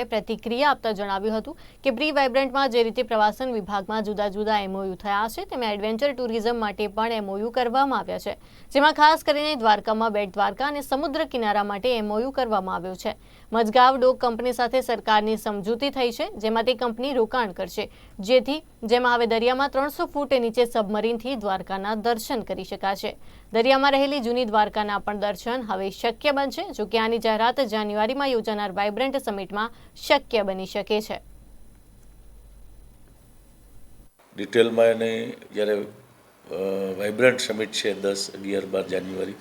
વાઇબ્રન્ટવાળાએ પ્રતિક્રિયા આપતા જણાવ્યું હતું કે પ્રી વાઇબ્રન્ટમાં જે રીતે પ્રવાસન વિભાગમાં જુદા જુદા એમઓયુ થયા છે, તેમાં એડવેન્ચર ટુરિઝમ માટે પણ એમઓયુ કરવામાં આવ્યા છે. જેમાં ખાસ કરીને દ્વારકામાં બેટ દ્વારકા અને સમુદ્ર કિનારા માટે એમઓયુ કરવામાં આવ્યો છે. મજગાવ ડોક કંપની સાથે સરકારની સમજૂતી થઈ છે, જેમાં તે કંપની રોકાણ કરશે, જેથી જેમાં હવે દરિયામાં ત્રણસો ફૂટ નીચે સબમરીનથી દ્વારકાના દર્શન કરી શકાશે. દરિયામાં રહેલી જૂની દ્વારકાના પણ દર્શન હવે શક્ય બનશે, જોકે આની જાહેરાત જાન્યુઆરીમાં યોજાનાર વાઇબ્રન્ટ સમિટમાં શક્ય બની શકે છે. ડિટેલમાં એને જ્યારે વાઇબ્રન્ટ સમિટ છે દસ અગિયાર બાર જાન્યુઆરી,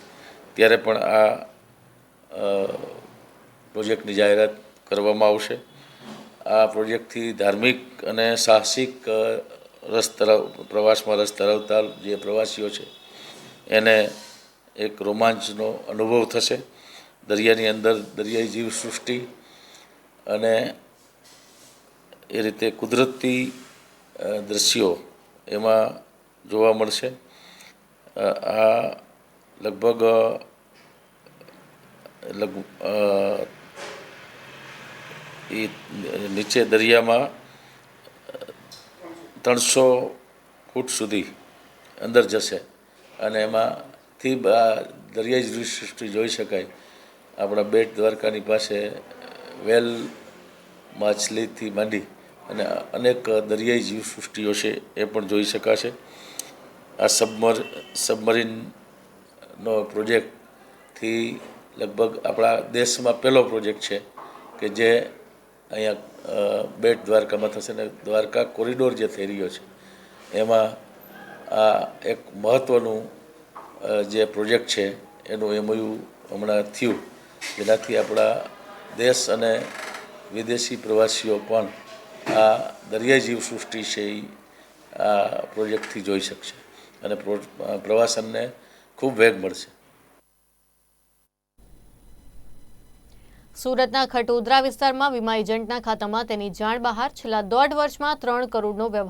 ત્યારે પણ આ પ્રોજેક્ટની જાહેરાત કરવામાં આવશે. આ પ્રોજેક્ટથી ધાર્મિક અને સાહસિક રસ ધરાવ, પ્રવાસમાં રસ ધરાવતા જે પ્રવાસીઓ છે, એને એક રોમાંચનો અનુભવ થશે. દરિયાની અંદર દરિયાઈ જીવસૃષ્ટિ અને એ રીતે કુદરતી દૃશ્યો એમાં જોવા મળશે. આ લગભગ લગ એ નીચે દરિયામાં ત્રણસો ફૂટ સુધી અંદર જશે. અને એમાંથી દરિયાઈ દૃષ્ટિ જોઈ શકાય. આપણા બેટ દ્વારકાની પાસે વેલ માછલીથી માંડી અને અનેક દરિયાઈ જીવસૃષ્ટિઓ છે એ પણ જોઈ શકાશે. આ સબમર, સબમરીનનો પ્રોજેક્ટથી લગભગ આપણા દેશમાં પહેલો પ્રોજેક્ટ છે કે જે અહીંયા બેટ દ્વારકામાં થશે ને દ્વારકા કોરિડોર જે થઈ રહ્યો છે, એમાં આ એક મહત્ત્વનું જે પ્રોજેક્ટ છે એનું એમયું હમણાં થયું. જેનાથી આપણા દેશ અને વિદેશી પ્રવાસીઓ પણ આ દરિયાઈ જીવસૃષ્ટિ છે એ આ પ્રોજેક્ટથી જોઈ શકશે. અને પ્રવાસનને ખૂબ વેગ મળશે. સુરતના ખટોદરા વિસ્તારમાં વીમા એજન્ટના ખાતામાં તેની જાણ બહાર છેલ્લા દોઢ વર્ષમાં ત્રણ કરોડનો વ્યવહાર